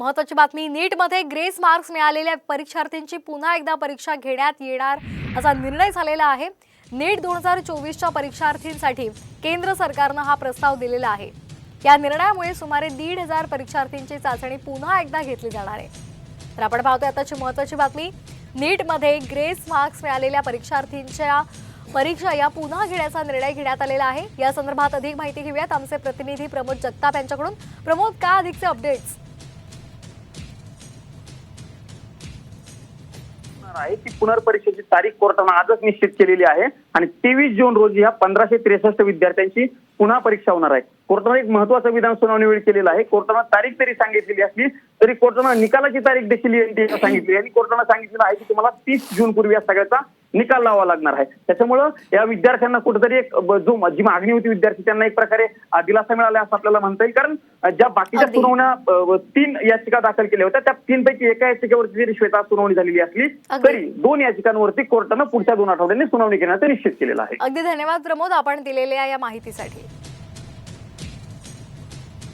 महत्वाची बातमी नीटमध्ये grace marks मिळालेल्या परीक्षार्थींची पुन्हा एकदा परीक्षा घेण्यात येणार असा निर्णय झालेला आहे. नीट दोन हजार चोवीसच्या परीक्षार्थींसाठी केंद्र सरकारनं हा प्रस्ताव दिलेला आहे. या निर्णयामुळे सुमारे दीड हजार परीक्षार्थींची चाचणी पुन्हा एकदा घेतली जाणार आहे. तर आपण पाहतोय आताची महत्वाची बातमी. नीटमध्ये ग्रेस मार्क्स मिळालेल्या परीक्षार्थींच्या परीक्षा या पुन्हा घेण्याचा निर्णय घेण्यात आलेला आहे. या संदर्भात अधिक माहिती घेऊयात. आमचे प्रतिनिधी प्रमोद जगताप यांच्याकडून. प्रमोद का अधिकचे अपडेट्स? होणार आहे ती पुनर्परीक्षेची तारीख कोर्टानं आजच निश्चित केलेली आहे. आणि तेवीस जून रोजी ह्या पंधराशे त्रेसष्ट विद्यार्थ्यांची पुन्हा परीक्षा होणार आहे. कोर्टानं एक महत्वाचं विधान सुनावणी वेळी केलेलं आहे. कोर्टानं तारीख तरी सांगितलेली असली तरी कोर्टानं निकालाची तारीख देखील सांगितली आणि कोर्टानं सांगितलेलं आहे की तुम्हाला तीस जून पूर्वी या सगळ्याचा निकाल लावा लागणार आहे. त्याच्यामुळं या विद्यार्थ्यांना कुठेतरी एक जो जी मागणी होती विद्यार्थी त्यांना एक प्रकारे दिलासा मिळाला असं आपल्याला म्हणता येईल. कारण ज्या बाकीच्या. सुनावण्या तीन याचिका दाखल केल्या होत्या त्या तीन पैकी एका याचिकेवरती जरी श्वेता सुनावणी झालेली असली. तरी दोन याचिकांवरती कोर्टानं पुढच्या दोन आठवड्यांनी सुनावणी घेण्याचं निश्चित केलेलं आहे. अगदी धन्यवाद प्रमोद आपण दिलेल्या या माहितीसाठी.